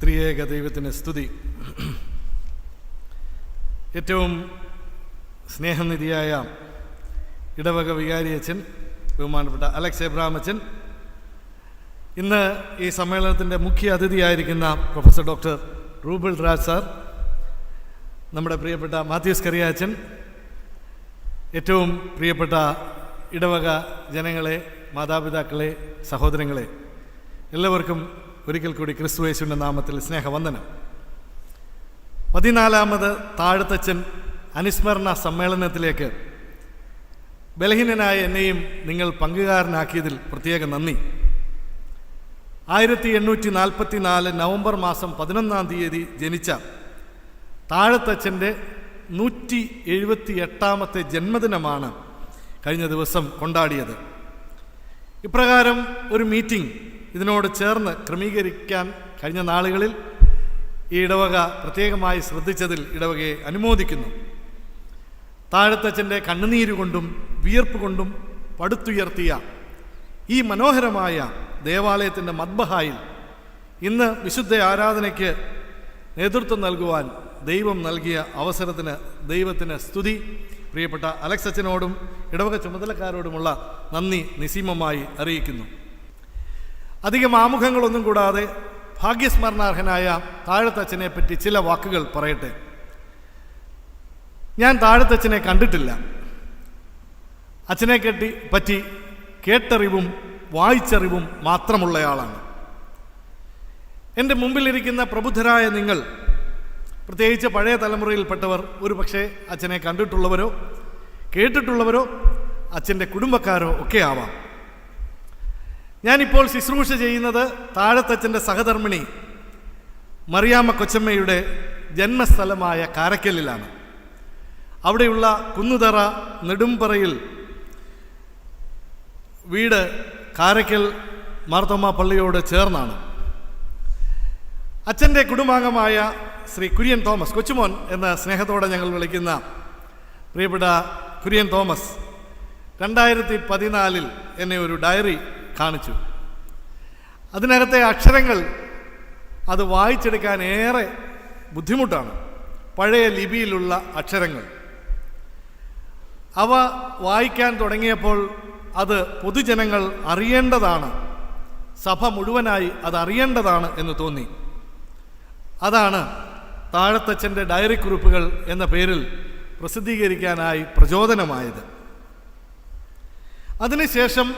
ത്രിയേക ദൈവത്തിന് സ്തുതി. ഏറ്റവും സ്നേഹനിധിയായ ഇടവക വികാരി അച്ഛൻ ബഹുമാനപ്പെട്ട അലക്സ് എബ്രാമച്ചൻ ഇന്ന് ഈ സമ്മേളനത്തിന്റെ മുഖ്യ അതിഥിയായിരിക്കുന്ന professor doctor Ruble Raj sir നമ്മുടെ പ്രിയപ്പെട്ട മാത്യൂസ് കറിയാച്ചൻ ഏറ്റവും പ്രിയപ്പെട്ട ഇടവക ജനങ്ങളെ മാതാപിതാക്കളെ സഹോദരങ്ങളെ എല്ലാവർക്കും ഒരിക്കൽ കൂടി ക്രിസ്തുവേശുവിന്റെ നാമത്തിൽ സ്നേഹവന്ദനം. പതിനാലാമത് താഴത്തച്ഛൻ അനുസ്മരണ സമ്മേളനത്തിലേക്ക് ബലഹീനനായ എന്നെയും നിങ്ങൾ പങ്കുകാരനാക്കിയതിൽ പ്രത്യേക നന്ദി. ആയിരത്തി എണ്ണൂറ്റി നാൽപ്പത്തി നാല് നവംബർ മാസം പതിനൊന്നാം തീയതി ജനിച്ച താഴത്തച്ഛന്റെ നൂറ്റി എഴുപത്തി എട്ടാമത്തെ ജന്മദിനമാണ് കഴിഞ്ഞ ദിവസം കൊണ്ടാടിയത്. ഇപ്രകാരം ഒരു മീറ്റിംഗ് ഇതിനോട് ചേർന്ന് ക്രമീകരിക്കാൻ കഴിഞ്ഞ നാളുകളിൽ ഈ ഇടവക പ്രത്യേകമായി ശ്രദ്ധിച്ചതിൽ ഇടവകയെ അനുമോദിക്കുന്നു. താഴത്തച്ഛന്റെ കണ്ണുനീരുകൊണ്ടും വിയർപ്പ് കൊണ്ടും പടുത്തുയർത്തിയ ഈ മനോഹരമായ ദേവാലയത്തിന്റെ മദ്ബഹായിൽ ഇന്ന് വിശുദ്ധ ആരാധനയ്ക്ക് നേതൃത്വം നൽകുവാൻ ദൈവം നൽകിയ അവസരത്തിന് ദൈവത്തിന് സ്തുതി. പ്രിയപ്പെട്ട അലക്സച്ചനോടും ഇടവക ചുമതലക്കാരോടുമുള്ള നന്ദി നിസീമമായി അറിയിക്കുന്നു. അധികം ആമുഖങ്ങളൊന്നും കൂടാതെ ഭാഗ്യസ്മരണാർഹനായ താഴത്തച്ഛനെ പറ്റി ചില വാക്കുകൾ പറയട്ടെ. ഞാൻ താഴത്തച്ഛനെ കണ്ടിട്ടില്ല. അച്ഛനെ കെട്ടി പറ്റി കേട്ടറിവും വായിച്ചറിവും മാത്രമുള്ളയാളാണ്. എന്റെ മുമ്പിലിരിക്കുന്ന പ്രബുദ്ധരായ നിങ്ങൾ പ്രത്യേകിച്ച് പഴയ തലമുറയിൽപ്പെട്ടവർ ഒരു പക്ഷേ അച്ഛനെ കണ്ടിട്ടുള്ളവരോ കേട്ടിട്ടുള്ളവരോ അച്ഛന്റെ കുടുംബക്കാരോ ഒക്കെ ആവാം. ഞാനിപ്പോൾ ശുശ്രൂഷ ചെയ്യുന്നത് താഴത്തച്ഛന്റെ സഹധർമ്മിണി മറിയാമ്മ കൊച്ചമ്മയുടെ ജന്മസ്ഥലമായ കാരക്കല്ലിലാണ്. അവിടെയുള്ള കുന്നുതറ നെടുമ്പറയിൽ വീട് കാരക്കൽ മാർത്തോമ്മ പള്ളിയോട് ചേർന്നാണ്. അച്ഛന്റെ കുടുംബാംഗമായ ശ്രീ കുര്യൻ തോമസ് കൊച്ചുമോൻ എന്ന സ്നേഹത്തോടെ ഞങ്ങൾ വിളിക്കുന്ന പ്രിയപ്പെട്ട കുര്യൻ തോമസ് രണ്ടായിരത്തി പതിനാലിൽ എന്നെ ഒരു ഡയറി കാണിച്ചു. അതിനകത്തെ അക്ഷരങ്ങൾ അത് വായിച്ചെടുക്കാൻ ഏറെ ബുദ്ധിമുട്ടാണ്. പഴയ ലിപിയിലുള്ള അക്ഷരങ്ങൾ. അവ വായിക്കാൻ തുടങ്ങിയപ്പോൾ അത് പൊതുജനങ്ങൾ അറിയേണ്ടതാണ്. സഭ മുഴുവനായി അത് അറിയേണ്ടതാണ് എന്ന് തോന്നി. അതാണ് താഴത്തച്ഛന്റെ ഡയറി കുറിപ്പുകൾ എന്ന പേരിൽ പ്രസിദ്ധീകരിക്കാനായി പ്രചോദനമായത്. അതിനുശേഷം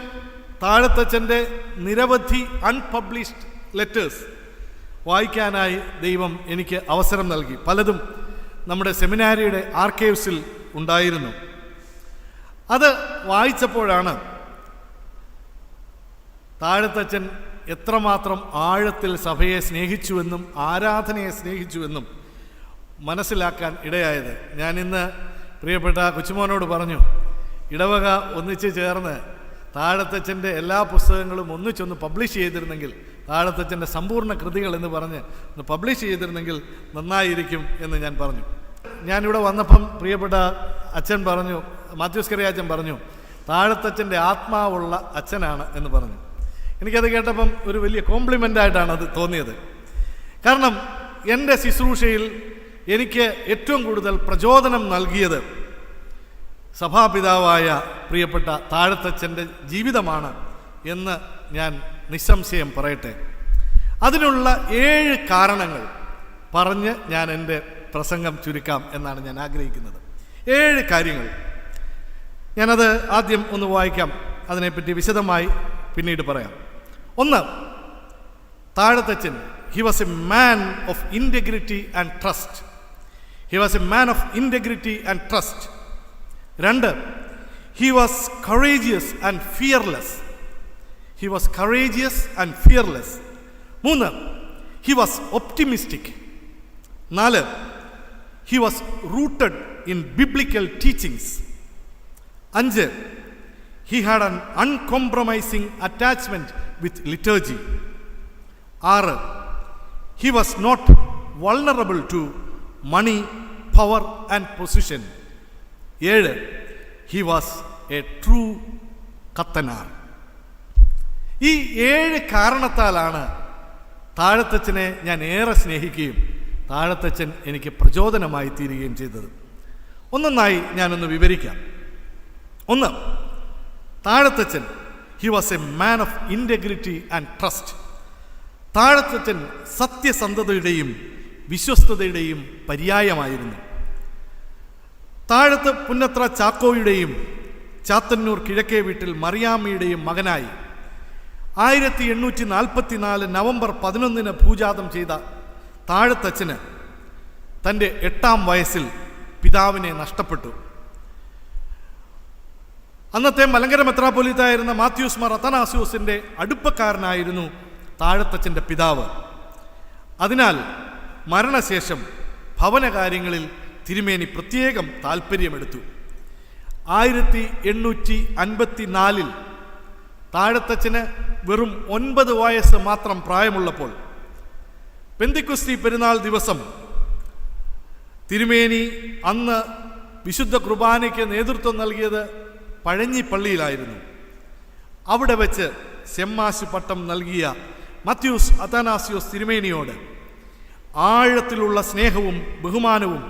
താഴത്തച്ഛന്റെ നിരവധി അൺപബ്ലിഷ്ഡ് ലെറ്റേഴ്സ് വായിക്കാനായി ദൈവം എനിക്ക് അവസരം നൽകി. പലതും നമ്മുടെ സെമിനാരിയുടെ ആർക്കൈവ്സിൽ ഉണ്ടായിരുന്നു. അത് വായിച്ചപ്പോഴാണ് താഴത്തച്ഛൻ എത്രമാത്രം ആഴത്തിൽ സഭയെ സ്നേഹിച്ചുവെന്നും ആരാധനയെ സ്നേഹിച്ചുവെന്നും മനസ്സിലാക്കാൻ ഇടയായത്. ഞാനിന്ന് പ്രിയപ്പെട്ട കൊച്ചുമോനോട് പറഞ്ഞു ഇടവക ഒന്നിച്ച് ചേർന്ന് താഴത്തച്ഛന്റെ എല്ലാ പുസ്തകങ്ങളും ഒന്നിച്ചൊന്ന് പബ്ലിഷ് ചെയ്തിരുന്നെങ്കിൽ താഴത്തച്ഛന്റെ സമ്പൂർണ കൃതികൾ എന്ന് പറഞ്ഞ് ഒന്ന് പബ്ലിഷ് ചെയ്തിരുന്നെങ്കിൽ നന്നായിരിക്കും എന്ന് ഞാൻ പറഞ്ഞു. ഞാനിവിടെ വന്നപ്പം പ്രിയപ്പെട്ട അച്ഛൻ പറഞ്ഞു മാത്യൂസ് കറിയ അച്ഛൻ പറഞ്ഞു താഴത്തച്ഛന്റെ ആത്മാവുള്ള അച്ഛനാണ് എന്ന് പറഞ്ഞു. എനിക്കത് കേട്ടപ്പം ഒരു വലിയ കോംപ്ലിമെന്റ് ആയിട്ടാണ് അത് തോന്നിയത്. കാരണം എന്റെ ശുശ്രൂഷയിൽ എനിക്ക് ഏറ്റവും കൂടുതൽ പ്രചോദനം നൽകിയത് സഭാപിതാവായ പ്രിയപ്പെട്ട താഴത്തച്ഛന്റെ ജീവിതമാണ് എന്ന് ഞാൻ നിസ്സംശയം പറയട്ടെ. അതിനുള്ള ഏഴ് കാരണങ്ങൾ പറഞ്ഞ് ഞാൻ എന്റെ പ്രസംഗം ചുരുക്കാം എന്നാണ് ഞാൻ ആഗ്രഹിക്കുന്നത്. ഏഴ് കാര്യങ്ങൾ. ഞാനത് ആദ്യം ഒന്ന് വായിക്കാം. അതിനെപ്പറ്റി വിശദമായി പിന്നീട് പറയാം. ഒന്ന് Thazhathachan. He was a man of integrity and trust he was a man of integrity and trust രണ്ട് he was courageous and fearless he was courageous and fearless മൂന്ന് ഹി വാസ് ഒപ്റ്റിമിസ്റ്റിക് നാല് he was rooted in biblical teachings അഞ്ച് he had an uncompromising attachment with liturgy ആറ് he was not vulnerable to money power and position ഏഴ്. He was a true kathanar ഈ ഏഴ് കാരണത്താലാണ് താഴത്തച്ഛനെ ഞാൻ ഏറെ സ്നേഹിക്കുകയും താഴത്തച്ഛൻ എനിക്ക് പ്രചോദനമായി തീരുകയും ചെയ്തത്. ഒന്നൊന്നായി ഞാനൊന്ന് വിവരിക്കാം. ഒന്ന് Thazhathachan he was a man of integrity and trust Thazhathachan സത്യസന്ധതയുടെയും വിശ്വസ്തതയുടെയും പര്യായമായിരുന്നു. താഴത്ത് പുന്നത്ര ചാക്കോയുടെയും ചാത്തന്നൂർ കിഴക്കേ വീട്ടിൽ മറിയാമ്മയുടെയും മകനായി. ആയിരത്തി എണ്ണൂറ്റി നാൽപ്പത്തി നാല് നവംബർ പതിനൊന്നിന് ഭൂജാതം ചെയ്ത താഴത്തച്ഛന് തന്റെ എട്ടാം വയസ്സിൽ പിതാവിനെ നഷ്ടപ്പെട്ടു. അന്നത്തെ മലങ്കര മെത്രാപൊലീത്തായിരുന്ന മാത്യൂസ് മാർ അത്തനാസ്യൂസിന്റെ അടുപ്പക്കാരനായിരുന്നു താഴത്തച്ഛന്റെ പിതാവ്. അതിനാൽ മരണശേഷം ഭവനകാര്യങ്ങളിൽ തിരുമേനി പ്രത്യേകം താല്പര്യമെടുത്തു ആയിരത്തി എണ്ണൂറ്റി അൻപത്തി നാലിൽ താഴത്തച്ഛന് വെറും ഒൻപത് വയസ്സ് മാത്രം പ്രായമുള്ളപ്പോൾ പെന്തിക്കുസ്തി പെരുന്നാൾ ദിവസം തിരുമേനി അന്ന് വിശുദ്ധ കുർബാനയ്ക്ക് നേതൃത്വം നൽകിയത് പഴഞ്ഞിപ്പള്ളിയിലായിരുന്നു. അവിടെ വെച്ച് സെമ്മാശു പട്ടം നൽകിയ മത്യൂസ് അതാനാസിയോസ് തിരുമേനിയോട് ആഴത്തിലുള്ള സ്നേഹവും ബഹുമാനവും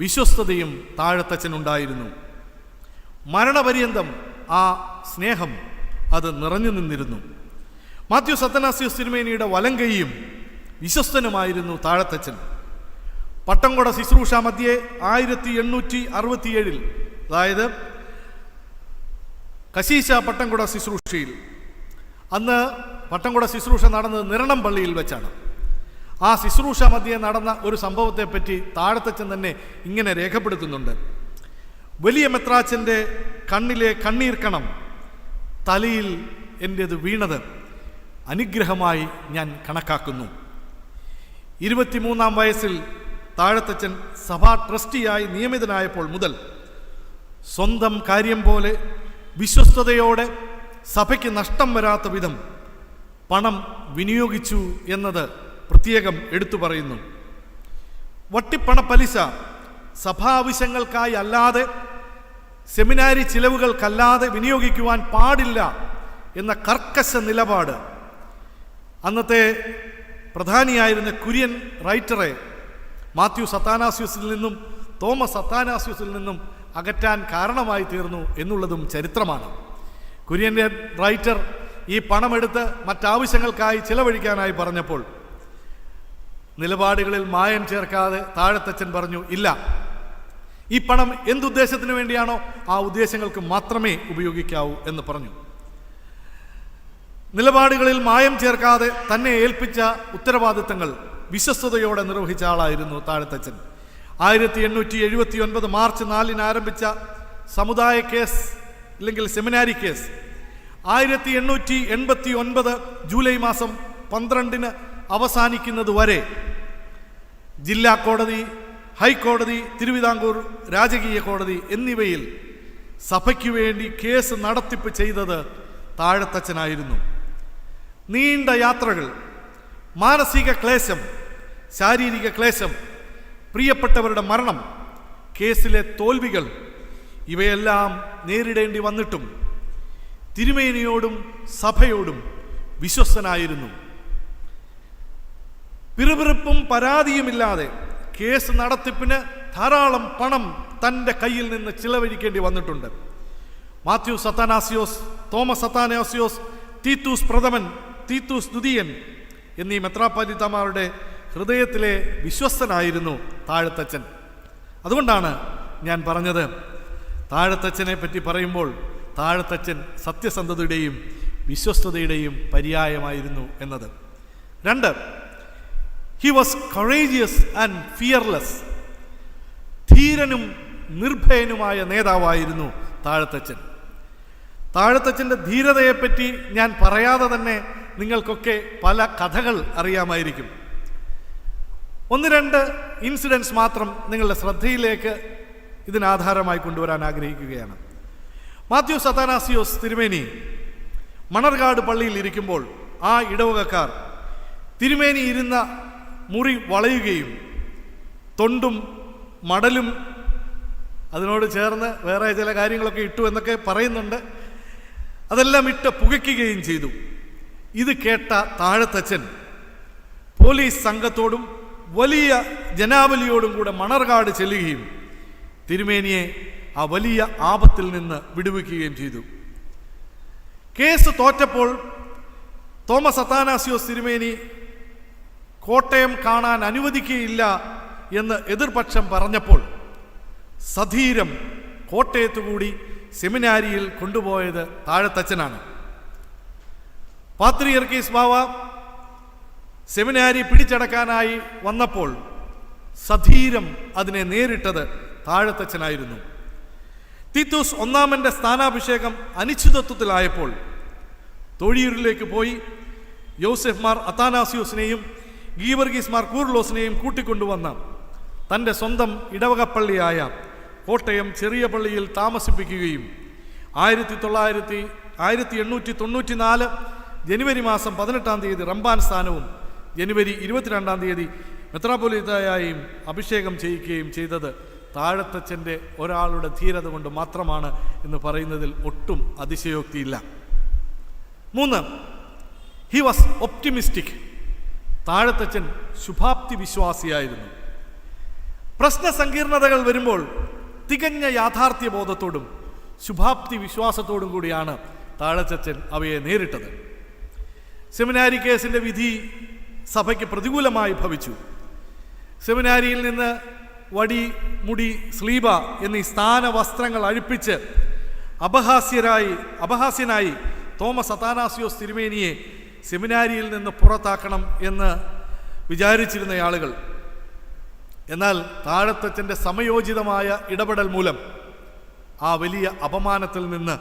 വിശ്വസ്തതയും താഴത്തച്ഛനുണ്ടായിരുന്നു. മരണപര്യന്തം ആ സ്നേഹം അത് നിറഞ്ഞു നിന്നിരുന്നു. മാത്യു സത്തനാസിയോസ് തിരുമേനിയുടെ വലങ്കൈയും വിശ്വസ്തനുമായിരുന്നു താഴത്തച്ഛൻ. പട്ടംകൊട ശുശ്രൂഷ മധ്യേ ആയിരത്തി എണ്ണൂറ്റി അറുപത്തിയേഴിൽ അതായത് കശീശ പട്ടംകൊട ശുശ്രൂഷയിൽ. അന്ന് പട്ടംകൊട ശുശ്രൂഷ നടന്നത് നിരണം പള്ളിയിൽ വെച്ചാണ്. ആ ശുശ്രൂഷ മധ്യേ നടന്ന ഒരു സംഭവത്തെപ്പറ്റി താഴത്തച്ഛൻ തന്നെ ഇങ്ങനെ രേഖപ്പെടുത്തുന്നുണ്ട്. വലിയ മെത്രാച്ചന്റെ കണ്ണിലെ കണ്ണീർക്കണം തലയിൽ എന്റേത് വീണത് അനുഗ്രഹമായി ഞാൻ കണക്കാക്കുന്നു. ഇരുപത്തിമൂന്നാം വയസ്സിൽ താഴത്തച്ഛൻ സഭാ ട്രസ്റ്റിയായി നിയമിതനായപ്പോൾ മുതൽ സ്വന്തം കാര്യം പോലെ വിശ്വസ്തയോടെ സഭയ്ക്ക് നഷ്ടം വരാത്ത വിധം പണം വിനിയോഗിച്ചു എന്നത് പ്രത്യേകം എടുത്തു പറയുന്നു. വട്ടിപ്പണ പലിശ സഭാവശ്യങ്ങൾക്കായി അല്ലാതെ സെമിനാരി ചിലവുകൾക്കല്ലാതെ വിനിയോഗിക്കുവാൻ പാടില്ല എന്ന കർക്കശ നിലപാട്. അന്നത്തെ പ്രധാനിയായിരുന്ന കുര്യൻ റൈറ്ററെ മാത്യു സത്താനാസ്യൂസിൽ നിന്നും തോമസ് സത്താനാസ്യൂസിൽ നിന്നും അകറ്റാൻ കാരണമായി തീർന്നു എന്നുള്ളതും ചരിത്രമാണ്. കുര്യന്റെ റൈറ്റർ ഈ പണമെടുത്ത് മറ്റാവശ്യങ്ങൾക്കായി ചിലവഴിക്കാനായി പറഞ്ഞപ്പോൾ നിലപാടുകളിൽ മായം ചേർക്കാതെ താഴത്തച്ഛൻ പറഞ്ഞു ഇല്ല. ഈ പണം എന്തുദ്ദേശത്തിന് വേണ്ടിയാണോ ആ ഉദ്ദേശങ്ങൾക്ക് മാത്രമേ ഉപയോഗിക്കാവൂ എന്ന് പറഞ്ഞു. നിലപാടുകളിൽ മായം ചേർക്കാതെ തന്നെ ഏൽപ്പിച്ച ഉത്തരവാദിത്തങ്ങൾ വിശ്വസ്തയോടെ നിർവഹിച്ച ആളായിരുന്നു താഴത്തച്ഛൻ. ആയിരത്തി എണ്ണൂറ്റി എഴുപത്തി ഒൻപത് മാർച്ച് നാലിന് ആരംഭിച്ച സമുദായ കേസ് അല്ലെങ്കിൽ സെമിനാരി കേസ്. ആയിരത്തി എണ്ണൂറ്റി എൺപത്തി ഒൻപത് ജൂലൈ മാസം പന്ത്രണ്ടിന് അവസാനിക്കുന്നത് വരെ ജില്ലാ കോടതി ഹൈക്കോടതി തിരുവിതാംകൂർ രാജകീയ കോടതി എന്നിവയിൽ സഭയ്ക്ക് വേണ്ടി കേസ് നടത്തിപ്പ് ചെയ്തത് താഴത്തച്ഛനായിരുന്നു. നീണ്ട യാത്രകൾ മാനസിക ക്ലേശം ശാരീരിക ക്ലേശം പ്രിയപ്പെട്ടവരുടെ മരണം കേസിലെ തോൽവികൾ ഇവയെല്ലാം നേരിടേണ്ടി വന്നിട്ടും തിരുമേനിയോടും സഭയോടും വിശ്വസ്തനായിരുന്നു. പിറുപിറുപ്പും പരാതിയുമില്ലാതെ കേസ് നടത്തിപ്പിന് ധാരാളം പണം തന്റെ കയ്യിൽ നിന്ന് ചിലവഴിക്കേണ്ടി വന്നിട്ടുണ്ട്. Mathew Athanasius Thomas Athanasius Titus പ്രഥമൻ തീത്തൂസ് ദ്വിതീയൻ എന്നീ മെത്രാപ്പാലിത്തമാരുടെ ഹൃദയത്തിലെ വിശ്വസ്തനായിരുന്നു താഴത്തച്ഛൻ. അതുകൊണ്ടാണ് ഞാൻ പറഞ്ഞത് താഴത്തച്ഛനെ പറ്റി പറയുമ്പോൾ താഴത്തച്ഛൻ സത്യസന്ധതയുടെയും വിശ്വസ്തതയുടെയും പര്യായമായിരുന്നു എന്നത്. രണ്ട് he was courageous and fearless ധീരനും നിർഭയനുമായ നേതാവായിരുന്നു താഴത്തച്ഛൻ. താഴത്തച്ഛന്റെ ധീരതയെപ്പറ്റി ഞാൻ പറയാതെ തന്നെ നിങ്ങൾക്കൊക്കെ പല കഥകൾ അറിയാമായിരിക്കും. ഒന്ന് രണ്ട് ഇൻസിഡൻസ് മാത്രം നിങ്ങളുടെ ശ്രദ്ധയിലേക്ക് ഇതിനാധാരമായി കൊണ്ടുവരാൻ ആഗ്രഹിക്കുകയാണ്. മാത്യു സതാനാസിയോസ് തിരുമേനി മണർകാട് പള്ളിയിൽ ഇരിക്കുമ്പോൾ ആ ഇടവകക്കാർ തിരുമേനി ഇരുന്ന മുറി വളയുകയും തൊണ്ടും മടലും അതിനോട് ചേർന്ന് വേറെ ചില കാര്യങ്ങളൊക്കെ ഇട്ടു എന്നൊക്കെ പറയുന്നുണ്ട്. അതെല്ലാം ഇട്ട് പുകയ്ക്കുകയും ചെയ്തു. ഇത് കേട്ട താഴത്തച്ഛൻ പോലീസ് സംഘത്തോടും വലിയ ജനാവലിയോടും കൂടെ മണർകാട് ചെല്ലുകയും തിരുമേനിയെ ആ വലിയ ആപത്തിൽ നിന്ന് വിടുവിക്കുകയും ചെയ്തു. കേസ് തോറ്റപ്പോൾ തോമസ് അത്താനാസിയോസ് തിരുമേനി കോട്ടയം കാണാൻ അനുവദിക്കുകയില്ല എന്ന് എതിർപക്ഷം പറഞ്ഞപ്പോൾ സധീരം കോട്ടയത്തുകൂടി സെമിനാരിയിൽ കൊണ്ടുപോയത് താഴത്തച്ഛനാണ്. പാത്രി പാത്രിയർക്കീസ് ബാവ സെമിനാരി പിടിച്ചടക്കാനായി വന്നപ്പോൾ സധീരം അതിനെ നേരിട്ടത് താഴത്തച്ഛനായിരുന്നു. തീത്തൂസ് ഒന്നാമന്റെ സ്ഥാനാഭിഷേകം അനിശ്ചിതത്വത്തിലായപ്പോൾ തൊഴിയൂരിലേക്ക് പോയി. യോസെഫ് മാർ അത്താനാസിയോസിനെയും ഗീവർഗീസ് മാർ കൂർലോസിനെയും കൂട്ടിക്കൊണ്ടുവന്ന തന്റെ സ്വന്തം ഇടവകപ്പള്ളിയായ കോട്ടയം ചെറിയ പള്ളിയിൽ താമസിപ്പിക്കുകയും ആയിരത്തി തൊള്ളായിരത്തി ആയിരത്തി എണ്ണൂറ്റി തൊണ്ണൂറ്റി നാല് ജനുവരി മാസം പതിനെട്ടാം തീയതി റംബാൻ സ്ഥാനവും ജനുവരി ഇരുപത്തിരണ്ടാം തീയതി മെത്രാപൊലിത്തയായും അഭിഷേകം ചെയ്യിക്കുകയും ചെയ്തത് താഴത്തച്ഛന്റെ ഒരാളുടെ ധീരത കൊണ്ട് മാത്രമാണ് എന്ന് പറയുന്നതിൽ ഒട്ടും അതിശയോക്തിയില്ല. മൂന്ന് ഹി വാസ് ഒപ്റ്റിമിസ്റ്റിക് താഴത്തച്ഛൻ ശുഭാപ്തി വിശ്വാസിയായിരുന്നു. പ്രശ്ന സങ്കീർണതകൾ വരുമ്പോൾ തികഞ്ഞ യാഥാർത്ഥ്യ ബോധത്തോടും ശുഭാപ്തി വിശ്വാസത്തോടും കൂടിയാണ് താഴച്ചച്ചൻ അവയെ നേരിട്ടത്. സെമിനാരി കേസിന്റെ വിധി സഭയ്ക്ക് പ്രതികൂലമായി ഭവിച്ചു. സെമിനാരിയിൽ നിന്ന് വടി മുടി സ്ലീബ എന്നീ സ്ഥാന വസ്ത്രങ്ങൾ അഴിപ്പിച്ച് അപഹാസ്യരായി അപഹാസ്യനായി തോമസ് അതാനാസിയോസ് തിരുമേനിയെ സെമിനാരിയിൽ നിന്ന് പുറത്താക്കണം എന്ന് വിചാരിച്ചിരുന്ന ആളുകൾ. എന്നാൽ താഴത്തച്ഛന്റെ സമയോചിതമായ ഇടപെടൽ മൂലം ആ വലിയ അപമാനത്തിൽ നിന്ന്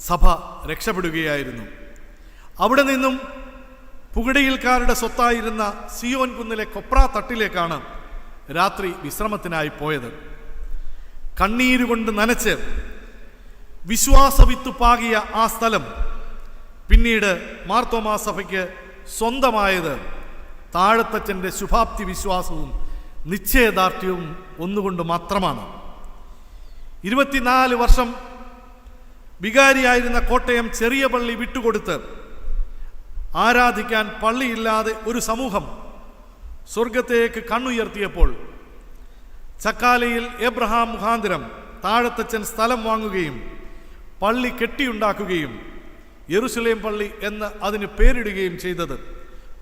സഭ രക്ഷപ്പെടുകയായിരുന്നു. അവിടെ നിന്നും പുകടിയിൽക്കാരുടെ സ്വത്തായിരുന്ന സിയോൻ കുന്നിലെ കൊപ്ര തട്ടിലേക്കാണ് രാത്രി വിശ്രമത്തിനായി പോയത്. കണ്ണീരുകൊണ്ട് നനച്ച് വിശ്വാസവിത്തുപ്പാകിയ ആ സ്ഥലം പിന്നീട് മാർത്തോമാ സഭയ്ക്ക് സ്വന്തമായത് താഴത്തച്ഛന്റെ ശുഭാപ്തി വിശ്വാസവും നിശ്ചയദാർഢ്യവും ഒന്നുകൊണ്ട് മാത്രമാണ്. ഇരുപത്തിനാല് വർഷം വികാരിയായിരുന്ന കോട്ടയം ചെറിയ പള്ളി വിട്ടുകൊടുത്ത് ആരാധിക്കാൻ പള്ളിയില്ലാതെ ഒരു സമൂഹം സ്വർഗത്തേക്ക് കണ്ണുയർത്തിയപ്പോൾ ചക്കാലയിൽ എബ്രഹാം മുഖാന്തരം താഴത്തച്ഛൻ സ്ഥലം വാങ്ങുകയും പള്ളി കെട്ടിയുണ്ടാക്കുകയും യെറുസലേം പള്ളി എന്ന് അതിന് പേരിടുകയും ചെയ്തത്.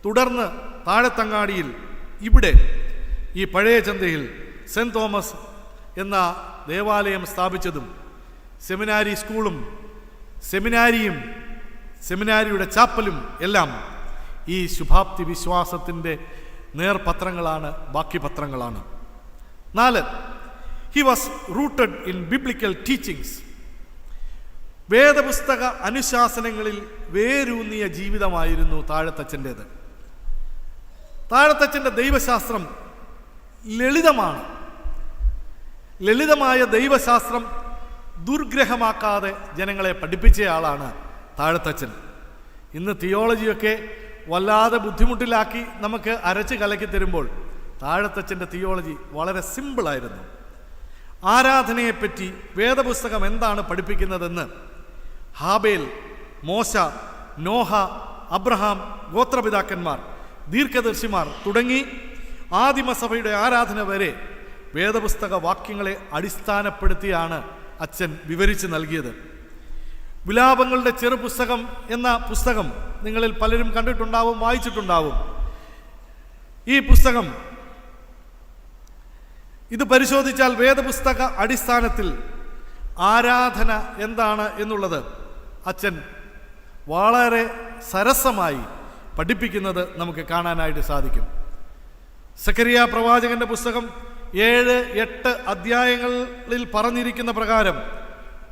തുടർന്ന് താഴത്തങ്ങാടിയിൽ ഇവിടെ ഈ പഴയ ചന്തയിൽ സെന്റ് തോമസ് എന്ന ദേവാലയം സ്ഥാപിച്ചതും സെമിനാരി സ്കൂളും സെമിനാരിയും സെമിനാരിയുടെ ചാപ്പലും എല്ലാം ഈ ശുഭാപ്തി വിശ്വാസത്തിന്റെ നേർപത്രങ്ങളാണ് ബാക്കി പത്രങ്ങളാണ് നാല് he was rooted in biblical teachings വേദപുസ്തക അനുശാസനങ്ങളിൽ വേരൂന്നിയ ജീവിതമായിരുന്നു താഴത്തച്ഛന്റേത്. താഴത്തച്ഛന്റെ ദൈവശാസ്ത്രം ലളിതമാണ്. ലളിതമായ ദൈവശാസ്ത്രം ദുർഗ്രഹമാക്കാതെ ജനങ്ങളെ പഠിപ്പിച്ച ആളാണ് താഴത്തച്ഛൻ. ഇന്ന് തിയോളജിയൊക്കെ വല്ലാതെ ബുദ്ധിമുട്ടിലാക്കി നമുക്ക് അരച്ച് കലക്കി തരുമ്പോൾ താഴത്തച്ഛന്റെ തിയോളജി വളരെ സിമ്പിളായിരുന്നു. ആരാധനയെപ്പറ്റി വേദപുസ്തകം എന്താണ് പഠിപ്പിക്കുന്നതെന്ന് ഹാബേൽ മോശ നോഹ അബ്രഹാം ഗോത്രപിതാക്കന്മാർ ദീർഘദർശിമാർ തുടങ്ങി ആദിമസഭയുടെ ആരാധന വരെ വേദപുസ്തക വാക്യങ്ങളെ അടിസ്ഥാനപ്പെടുത്തിയാണ് അച്ഛൻ വിവരിച്ച് നൽകിയത്. വിലാപങ്ങളുടെ ചെറുപുസ്തകം എന്ന പുസ്തകം നിങ്ങളിൽ പലരും കണ്ടിട്ടുണ്ടാവും വായിച്ചിട്ടുണ്ടാവും. ഈ പുസ്തകം ഇത് പരിശോധിച്ചാൽ വേദപുസ്തക അടിസ്ഥാനത്തിൽ ആരാധന എന്താണ് എന്നുള്ളത് അച്ഛൻ വളരെ സരസമായി പഠിപ്പിക്കുന്നത് നമുക്ക് കാണാനായിട്ട് സാധിക്കും. സക്കരിയ പ്രവാചകന്റെ പുസ്തകം ഏഴ് എട്ട് അധ്യായങ്ങളിൽ പറഞ്ഞിരിക്കുന്ന പ്രകാരം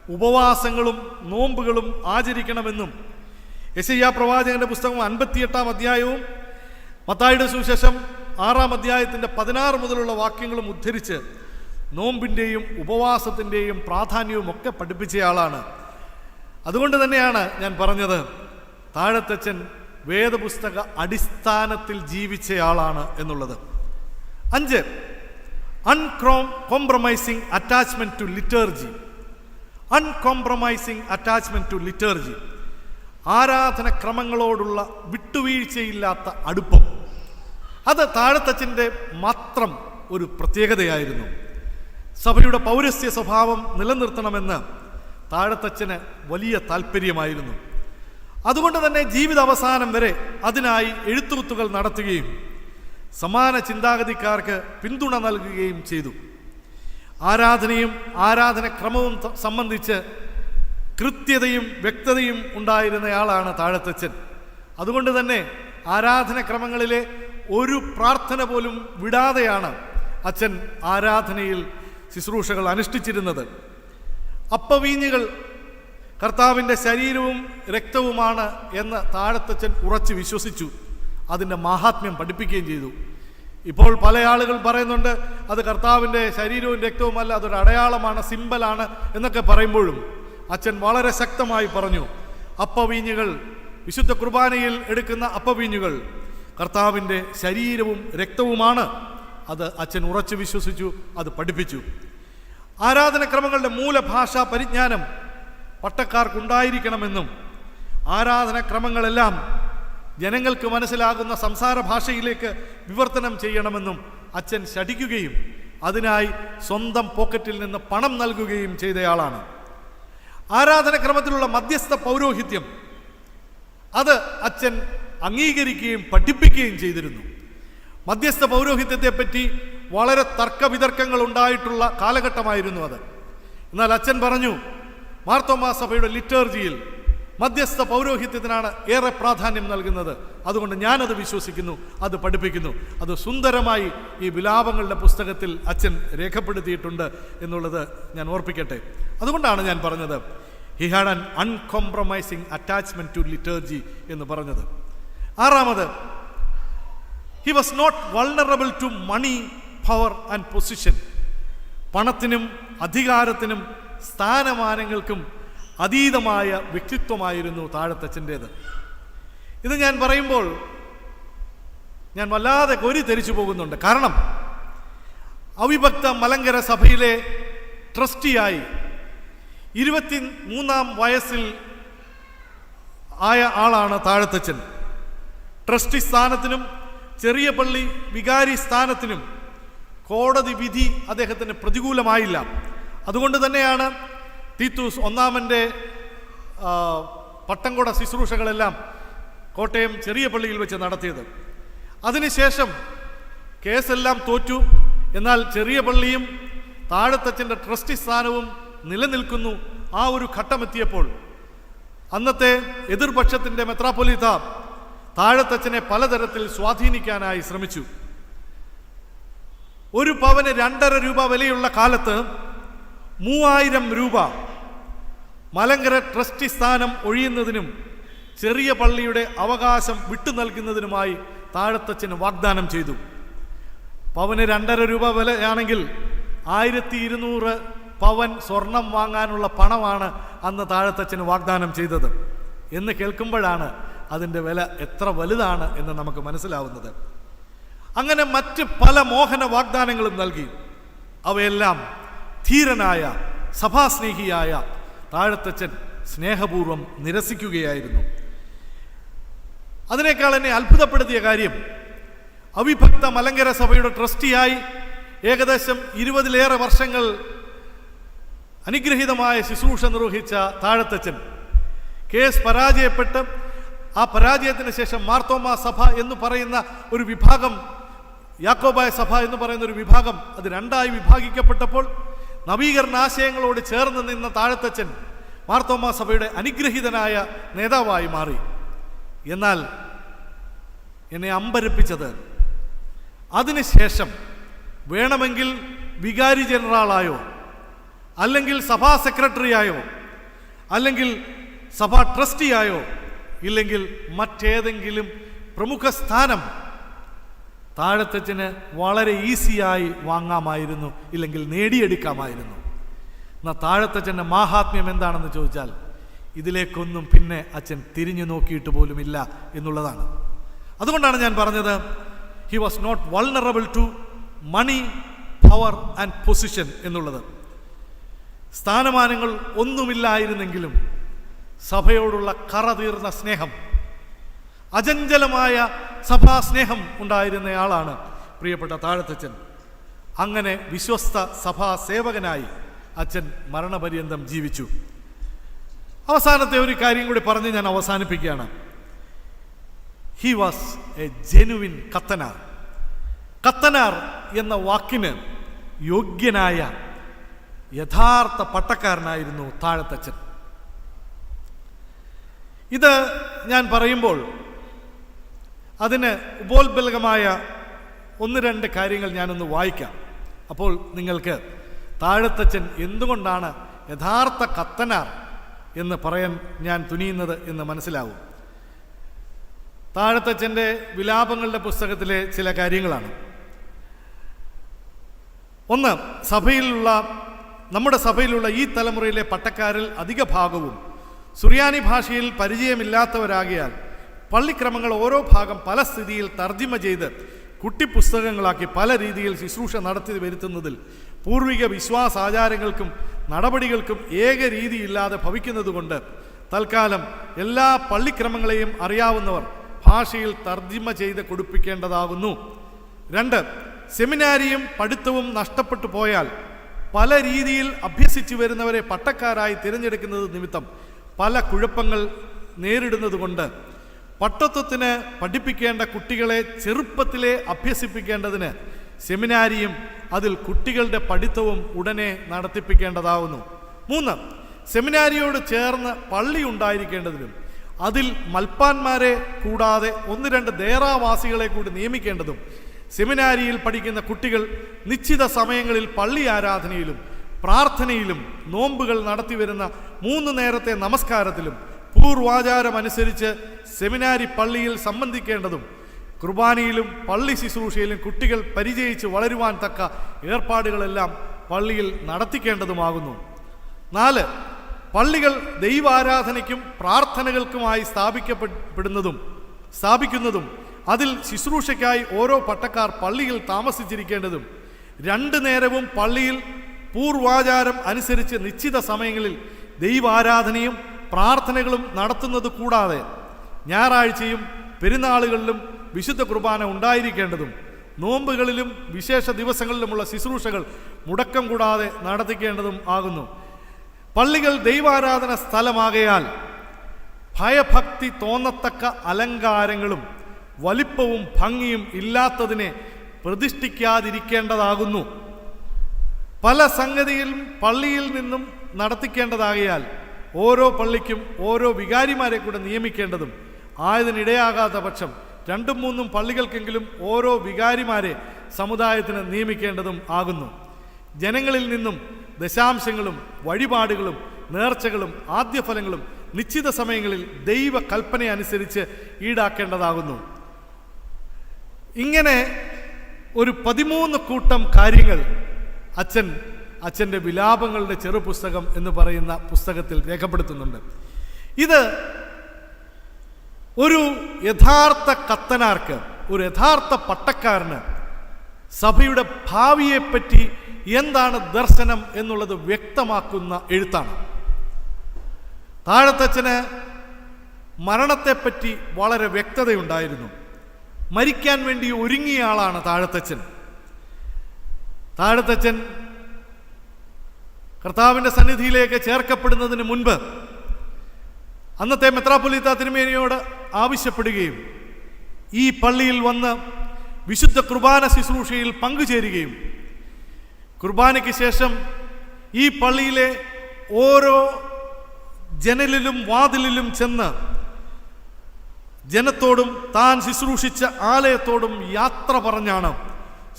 ഉപവാസങ്ങളും നോമ്പുകളും ആചരിക്കണമെന്നും യശയ്യ പ്രവാചകന്റെ പുസ്തകം അൻപത്തിയെട്ടാം അധ്യായവും മത്തായുടെ സുശേഷം ആറാം അധ്യായത്തിന്റെ പതിനാറ് മുതലുള്ള വാക്യങ്ങളും ഉദ്ധരിച്ച് നോമ്പിന്റെയും ഉപവാസത്തിന്റെയും പ്രാധാന്യവും ഒക്കെ പഠിപ്പിച്ചയാളാണ്. അതുകൊണ്ട് തന്നെയാണ് ഞാൻ പറഞ്ഞത്. താഴത്തച്ഛൻ വേദപുസ്തക അടിസ്ഥാനത്തിൽ ജീവിച്ചയാളാണ് എന്നുള്ളത്. അഞ്ച് അൺക്രോം compromising attachment to liturgy uncompromising attachment to ആരാധന ക്രമങ്ങളോടുള്ള വിട്ടുവീഴ്ചയില്ലാത്ത അടുപ്പം. അത് താഴത്തച്ഛന്റെ മാത്രം ഒരു പ്രത്യേകതയായിരുന്നു. സഭയുടെ പൗരസ്യ സ്വഭാവം നിലനിർത്തണമെന്ന് താഴത്തച്ഛന് വലിയ താല്പര്യമായിരുന്നു. അതുകൊണ്ട് തന്നെ ജീവിത അവസാനം വരെ അതിനായി എഴുത്തുകുത്തുകൾ നടത്തുകയും സമാന ചിന്താഗതിക്കാർക്ക് പിന്തുണ നൽകുകയും ചെയ്തു. ആരാധനയും ആരാധനക്രമവും ക്രമവും സംബന്ധിച്ച് കൃത്യതയും വ്യക്തതയും ഉണ്ടായിരുന്നയാളാണ് താഴത്തച്ഛൻ. അതുകൊണ്ട് തന്നെ ആരാധനക്രമങ്ങളിലെ ഒരു പ്രാർത്ഥന പോലും വിടാതെയാണ് അച്ഛൻ ആരാധനയിൽ ശുശ്രൂഷകൾ അനുഷ്ഠിച്ചിരുന്നത്. അപ്പവീഞ്ഞുകൾ കർത്താവിന്റെ ശരീരവും രക്തവുമാണ് എന്ന് താഴത്തച്ഛൻ ഉറച്ച് വിശ്വസിച്ചു. അതിന്റെ മാഹാത്മ്യം പഠിപ്പിക്കുകയും ചെയ്തു. ഇപ്പോൾ പല ആളുകൾ പറയുന്നുണ്ട് അത് കർത്താവിന്റെ ശരീരവും രക്തവുമല്ല അതൊരു അടയാളമാണ് സിമ്പലാണ് എന്നൊക്കെ പറയുമ്പോഴും അച്ഛൻ വളരെ ശക്തമായി പറഞ്ഞു അപ്പവീഞ്ഞുകൾ വിശുദ്ധ കുർബാനയിൽ എടുക്കുന്ന അപ്പവീഞ്ഞുകൾ കർത്താവിന്റെ ശരീരവും രക്തവുമാണ്. അത് അച്ഛൻ ഉറച്ചു വിശ്വസിച്ചു അത് പഠിപ്പിച്ചു. ആരാധനക്രമങ്ങളുടെ മൂലഭാഷാ പരിജ്ഞാനം പട്ടക്കാർക്കുണ്ടായിരിക്കണമെന്നും ആരാധനക്രമങ്ങളെല്ലാം ജനങ്ങൾക്ക് മനസ്സിലാകുന്ന സംസാര ഭാഷയിലേക്ക് വിവർത്തനം ചെയ്യണമെന്നും അച്ഛൻ ശഠിക്കുകയും അതിനായി സ്വന്തം പോക്കറ്റിൽ നിന്ന് പണം നൽകുകയും ചെയ്തയാളാണ്. ആരാധനക്രമത്തിലുള്ള മധ്യസ്ഥ പൗരോഹിത്യം അത് അച്ഛൻ അംഗീകരിക്കുകയും പഠിപ്പിക്കുകയും ചെയ്തിരുന്നു. മധ്യസ്ഥ പൗരോഹിത്യത്തെപ്പറ്റി വളരെ തർക്കവിതർക്കങ്ങൾ ഉണ്ടായിട്ടുള്ള കാലഘട്ടമായിരുന്നു അത്. എന്നാൽ അച്ഛൻ പറഞ്ഞു മാർത്തോമാ സഭയുടെ ലിറ്റേർജിയിൽ മധ്യസ്ഥ പൗരോഹിത്യത്തിനാണ് ഏറെ പ്രാധാന്യം നൽകുന്നത്. അതുകൊണ്ട് ഞാനത് വിശ്വസിക്കുന്നു അത് പഠിപ്പിക്കുന്നു. അത് സുന്ദരമായി ഈ വിലാപങ്ങളുടെ പുസ്തകത്തിൽ അച്ഛൻ രേഖപ്പെടുത്തിയിട്ടുണ്ട് എന്നുള്ളത് ഞാൻ ഓർപ്പിക്കട്ടെ. അതുകൊണ്ടാണ് ഞാൻ പറഞ്ഞത് he had an uncompromising attachment to liturgy എന്ന് പറഞ്ഞത്. ആറാമത് he was not vulnerable to money power and position. പണത്തിനും അധികാരത്തിനും സ്ഥാനമാനങ്ങൾക്കും അതീതമായ വ്യക്തിത്വമായിരുന്നു താഴത്തച്ഛന്റേത്. ഇത് ഞാൻ പറയുമ്പോൾ ഞാൻ വല്ലാതെ കൊരി തെരിച്ചു പോകുന്നുണ്ട്. കാരണം അവിഭക്ത മലങ്കര സഭയിലെ ട്രസ്റ്റിയായി ഇരുപത്തി മൂന്നാം വയസ്സിൽ ആയ ആളാണ് താഴത്തച്ഛൻ. ട്രസ്റ്റി സ്ഥാനത്തിനും ചെറിയ പള്ളി വികാരി സ്ഥാനത്തിനും കോടതി വിധി അദ്ദേഹത്തിന് പ്രതികൂലമായില്ല. അതുകൊണ്ട് തന്നെയാണ് തീത്തൂസ് ഒന്നാമന്റെ പട്ടംകുട ശുശ്രൂഷകളെല്ലാം കോട്ടയം ചെറിയ പള്ളിയിൽ വെച്ച് നടത്തിയത്. അതിനുശേഷം കേസെല്ലാം തോറ്റു. എന്നാൽ ചെറിയ പള്ളിയും താഴത്തച്ഛന്റെ ട്രസ്റ്റി സ്ഥാനവും നിലനിൽക്കുന്നു. ആ ഒരു ഘട്ടമെത്തിയപ്പോൾ അന്നത്തെ എതിർപക്ഷത്തിന്റെ മെത്രാപ്പൊലീത്ത താഴത്തച്ഛനെ പലതരത്തിൽ സ്വാധീനിക്കാനായി ശ്രമിച്ചു. ഒരു പവന് രണ്ടര രൂപ വിലയുള്ള കാലത്ത് മൂവായിരം രൂപ മലങ്കര ട്രസ്റ്റി സ്ഥാനം ഒഴിയുന്നതിനും ചെറിയ പള്ളിയുടെ അവകാശം വിട്ടു നൽകുന്നതിനുമായി താഴത്തച്ഛന് വാഗ്ദാനം ചെയ്തു. പവന് രണ്ടര രൂപ വിലയാണെങ്കിൽ ആയിരത്തി ഇരുന്നൂറ് പവൻ സ്വർണം വാങ്ങാനുള്ള പണമാണ് അന്ന് താഴത്തച്ഛന് വാഗ്ദാനം ചെയ്തത്. എന്ന് കേൾക്കുമ്പോഴാണ് അതിന്റെ വില എത്ര വലുതാണ് എന്ന് നമുക്ക് മനസ്സിലാവുന്നത്. അങ്ങനെ മറ്റ് പല മോഹന വാഗ്ദാനങ്ങളും നൽകി. അവയെല്ലാം ധീരനായ സഭാസ്നേഹിയായ താഴത്തച്ഛൻ സ്നേഹപൂർവം നിരസിക്കുകയായിരുന്നു. അതിനേക്കാൾ എന്നെ അത്ഭുതപ്പെടുത്തിയ കാര്യം അവിഭക്ത മലങ്കര സഭയുടെ ട്രസ്റ്റിയായി ഏകദേശം ഇരുപതിലേറെ വർഷങ്ങൾ അനുഗ്രഹീതമായ ശുശ്രൂഷ നിർവഹിച്ച താഴത്തച്ഛൻ കേസ് പരാജയപ്പെട്ട് ആ പരാജയത്തിന് ശേഷം മാർത്തോമ സഭ എന്ന് പറയുന്ന ഒരു വിഭാഗം യാക്കോബായ സഭ എന്ന് പറയുന്ന ഒരു വിഭാഗം അത് രണ്ടായി വിഭാഗിക്കപ്പെട്ടപ്പോൾ നവീകരണ ആശയങ്ങളോട് ചേർന്ന് നിന്ന താഴത്തച്ഛൻ മാർത്തോമ സഭയുടെ അനുഗ്രഹീതനായ നേതാവായി മാറി. എന്നാൽ എന്നെ അമ്പരപ്പിച്ചത് അതിനുശേഷം വേണമെങ്കിൽ വികാരി ജനറാളായോ അല്ലെങ്കിൽ സഭാ സെക്രട്ടറിയായോ അല്ലെങ്കിൽ സഭാ ട്രസ്റ്റിയായോ ഇല്ലെങ്കിൽ മറ്റേതെങ്കിലും പ്രമുഖ സ്ഥാനം താഴത്തച്ഛന് വളരെ ഈസിയായി വാങ്ങാമായിരുന്നു ഇല്ലെങ്കിൽ നേടിയെടുക്കാമായിരുന്നു. എന്നാൽ താഴത്തച്ഛന്റെ മാഹാത്മ്യം എന്താണെന്ന് ചോദിച്ചാൽ ഇതിലേക്കൊന്നും പിന്നെ അച്ഛൻ തിരിഞ്ഞു നോക്കിയിട്ട് പോലുമില്ല എന്നുള്ളതാണ്. അതുകൊണ്ടാണ് ഞാൻ പറഞ്ഞത് he was not vulnerable to money power and position എന്നുള്ളത്. സ്ഥാനമാനങ്ങൾ ഒന്നുമില്ലായിരുന്നെങ്കിലും സഭയോടുള്ള കറ തീർന്ന സ്നേഹം അചഞ്ചലമായ സഭാസ്നേഹം ഉണ്ടായിരുന്നയാളാണ് പ്രിയപ്പെട്ട താഴത്തച്ഛൻ. അങ്ങനെ വിശ്വസ്ത സഭാ സേവകനായി അച്ഛൻ മരണപര്യന്തം ജീവിച്ചു. അവസാനത്തെ ഒരു കാര്യം കൂടി പറഞ്ഞ് ഞാൻ അവസാനിപ്പിക്കുകയാണ്. ഹി വാസ് എ ജെനുവിൻ കത്തനാർ. കത്തനാർ എന്ന വാക്കിന് യോഗ്യനായ യഥാർത്ഥ പട്ടക്കാരനായിരുന്നു താഴത്തച്ഛൻ. ഇത് ഞാൻ പറയുമ്പോൾ അതിന് ഉപോത്ബലകമായ ഒന്ന് രണ്ട് കാര്യങ്ങൾ ഞാനൊന്ന് വായിക്കാം. അപ്പോൾ നിങ്ങൾക്ക് താഴത്തച്ഛൻ എന്തുകൊണ്ടാണ് യഥാർത്ഥ കത്തനാർ എന്ന് പറയാൻ ഞാൻ തുനിയുന്നത് എന്ന് മനസ്സിലാവും. താഴത്തച്ഛന്റെ വിലാപങ്ങളുടെ പുസ്തകത്തിലെ ചില കാര്യങ്ങളാണ്. ഒന്ന് സഭയിലുള്ള നമ്മുടെ സഭയിലുള്ള ഈ തലമുറയിലെ പട്ടക്കാരിൽ അധിക ഭാഗവും സുറിയാനി ഭാഷയിൽ പരിചയമില്ലാത്തവരാകിയാൽ പള്ളിക്രമങ്ങൾ ഓരോ ഭാഗം പല സ്ഥിതിയിൽ തർജിമ ചെയ്ത് കുട്ടിപ്പുസ്തകങ്ങളാക്കി പല രീതിയിൽ ശുശ്രൂഷ നടത്തി വരുത്തുന്നതിൽ പൂർവിക വിശ്വാസാചാരങ്ങൾക്കും നടപടികൾക്കും ഏക രീതിയില്ലാതെ ഭവിക്കുന്നതുകൊണ്ട് തൽക്കാലം എല്ലാ പള്ളിക്രമങ്ങളെയും അറിയാവുന്നവർ ഭാഷയിൽ തർജിമ ചെയ്ത് കൊടുപ്പിക്കേണ്ടതാകുന്നു. രണ്ട് സെമിനാരിയും പഠിത്തവും നഷ്ടപ്പെട്ടു പോയാൽ പല രീതിയിൽ അഭ്യസിച്ചു വരുന്നവരെ പട്ടക്കാരായി തിരഞ്ഞെടുക്കുന്നത് നിമിത്തം പല കുഴപ്പങ്ങൾ നേരിടുന്നതുകൊണ്ട് പട്ടത്വത്തിന് പഠിപ്പിക്കേണ്ട കുട്ടികളെ ചെറുപ്പത്തിലെ അഭ്യസിപ്പിക്കേണ്ടതിന് സെമിനാരിയും അതിൽ കുട്ടികളുടെ പഠിത്തവും ഉടനെ നടത്തിപ്പിക്കേണ്ടതാവുന്നു. മൂന്ന് സെമിനാരിയോട് ചേർന്ന് പള്ളി ഉണ്ടായിരിക്കേണ്ടതിനും അതിൽ മൽപ്പാന്മാരെ കൂടാതെ ഒന്ന് രണ്ട് ദേറാവാസികളെ കൂടി നിയമിക്കേണ്ടതും സെമിനാരിയിൽ പഠിക്കുന്ന കുട്ടികൾ നിശ്ചിത സമയങ്ങളിൽ പള്ളി ആരാധനയിലും പ്രാർത്ഥനയിലും നോമ്പുകൾ നടത്തിവരുന്ന മൂന്ന് നേരത്തെ നമസ്കാരത്തിലും പൂർവാചാരമനുസരിച്ച് സെമിനാരി പള്ളിയിൽ സംബന്ധിക്കേണ്ടതും കുർബാനയിലും പള്ളി ശുശ്രൂഷയിലും കുട്ടികൾ പരിചയിച്ച് വളരുവാൻ തക്ക ഏർപ്പാടുകളെല്ലാം പള്ളിയിൽ നടത്തിക്കേണ്ടതുമാകുന്നു. നാല് പള്ളികൾ ദൈവാരാധനയ്ക്കും പ്രാർത്ഥനകൾക്കുമായി സ്ഥാപിക്കപ്പെടുന്നതും സ്ഥാപിക്കുന്നതും അതിൽ ശുശ്രൂഷയ്ക്കായി ഓരോ പട്ടക്കാർ പള്ളിയിൽ താമസിച്ചിരിക്കേണ്ടതും. രണ്ടു നേരവും പള്ളിയിൽ പൂർവാചാരം അനുസരിച്ച് നിശ്ചിത സമയങ്ങളിൽ ദൈവാരാധനയും പ്രാർത്ഥനകളും നടത്തുന്നത് കൂടാതെ ഞായറാഴ്ചയും പെരുന്നാളുകളിലും വിശുദ്ധ കുർബാന ഉണ്ടായിരിക്കേണ്ടതും നോമ്പുകളിലും വിശേഷ ദിവസങ്ങളിലുമുള്ള ശുശ്രൂഷകൾ മുടക്കം കൂടാതെ നടത്തിക്കേണ്ടതും ആകുന്നു. പള്ളികൾ ദൈവാരാധന സ്ഥലമാകയാൽ ഭയഭക്തി തോന്നത്തക്ക അലങ്കാരങ്ങളും വലിപ്പവും ഭംഗിയും ഇല്ലാത്തതിനെ പ്രതിഷ്ഠിക്കാതിരിക്കേണ്ടതാകുന്നു. പല സംഗതിയിലും പള്ളിയിൽ നിന്നും നടത്തിക്കേണ്ടതാകയാൽ ഓരോ പള്ളിക്കും ഓരോ വികാരിമാരെ കൂടെ നിയമിക്കേണ്ടതും ആയതിനിടയാകാത്ത പക്ഷം രണ്ടും മൂന്നും പള്ളികൾക്കെങ്കിലും ഓരോ വികാരിമാരെ സമുദായത്തിന് നിയമിക്കേണ്ടതും ആകുന്നു. ജനങ്ങളിൽ നിന്നും ദശാംശങ്ങളും വഴിപാടുകളും നേർച്ചകളും ആദ്യഫലങ്ങളും നിശ്ചിത സമയങ്ങളിൽ ദൈവ കൽപ്പന അനുസരിച്ച് ഈടാക്കേണ്ടതാകുന്നു. ഇങ്ങനെ ഒരു പതിമൂന്ന് കൂട്ടം കാര്യങ്ങൾ അച്ഛൻ അച്ഛന്റെ വിലാപങ്ങളുടെ ചെറുപുസ്തകം എന്ന് പറയുന്ന പുസ്തകത്തിൽ രേഖപ്പെടുത്തുന്നുണ്ട്. ഇത് ഒരു യഥാർത്ഥ കത്തനാർക്ക് ഒരു യഥാർത്ഥ പട്ടക്കാരന് സഭയുടെ ഭാവിയെപ്പറ്റി എന്താണ് ദർശനം എന്നുള്ളത് വ്യക്തമാക്കുന്ന എഴുത്താണ്. താഴത്തച്ഛന് മരണത്തെപ്പറ്റി വളരെ വ്യക്തതയുണ്ടായിരുന്നു. മരിക്കാൻ വേണ്ടി ഒരുങ്ങിയ ആളാണ് താഴത്തച്ഛൻ. താഴത്തച്ഛൻ കർത്താവിന്റെ സന്നിധിയിലേക്ക് ചേർക്കപ്പെടുന്നതിന് മുൻപ് അന്നത്തെ മെത്രാപ്പൊലീത്ത തിരുമേനിയോട് ആവശ്യപ്പെടുകയും ഈ പള്ളിയിൽ വന്ന് വിശുദ്ധ കുർബാന ശുശ്രൂഷയിൽ പങ്കുചേരുകയും കുർബാനയ്ക്ക് ശേഷം ഈ പള്ളിയിലെ ഓരോ ജനലിലും വാതിലിലും ചെന്ന് ജനത്തോടും താൻ ശുശ്രൂഷിച്ച ആലയത്തോടും യാത്ര പറഞ്ഞാണ്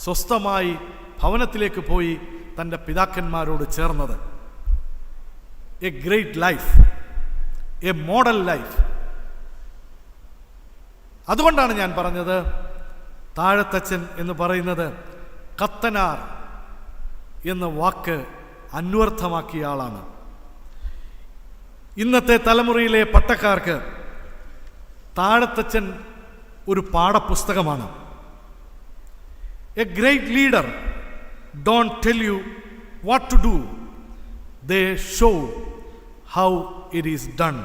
സ്വസ്ഥമായി ഭവനത്തിലേക്ക് പോയി തന്റെ പിതാക്കന്മാരോട് ചേർന്നത്. A great life a model life അതുകൊണ്ടാണ് ഞാൻ പറഞ്ഞത് താഴത്തച്ഛൻ എന്ന് പറയുന്നത് കത്തനാർ എന്ന വാക്ക് അന്വർത്ഥമാക്കിയ ആളാണ്. ഇന്നത്തെ തലമുറയിലെ പട്ടക്കാർക്ക് താഴത്തച്ഛൻ ഒരു പാഠപുസ്തകമാണ്. A great leader don't tell you what to do, they show how it is done.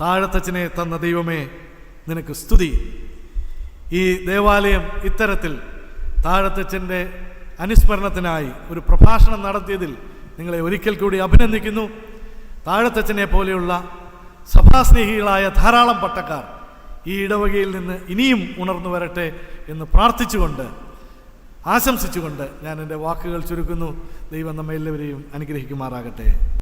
താഴത്തച്ഛനെ തന്ന ദൈവമേ നിനക്ക് സ്തുതി. ഈ ദേവാലയം ഇത്തരത്തിൽ താഴത്തച്ഛന്റെ അനുസ്മരണത്തിനായി ഒരു പ്രഭാഷണം നടത്തിയതിൽ നിങ്ങളെ ഒരിക്കൽ കൂടി അഭിനന്ദിക്കുന്നു. താഴത്തച്ഛനെ പോലെയുള്ള സഭാസ്നേഹികളായ ധാരാളം പട്ടക്കാർ ഈ ഇടവകയിൽ നിന്ന് ഇനിയും ഉണർന്നു വരട്ടെ എന്ന് പ്രാർത്ഥിച്ചുകൊണ്ട് ആശംസിച്ചുകൊണ്ട് ഞാൻ എന്റെ വാക്കുകൾ ചുരുക്കുന്നു. ദൈവം നമ്മെല്ലാവരെയും അനുഗ്രഹിക്കുമാറാകട്ടെ.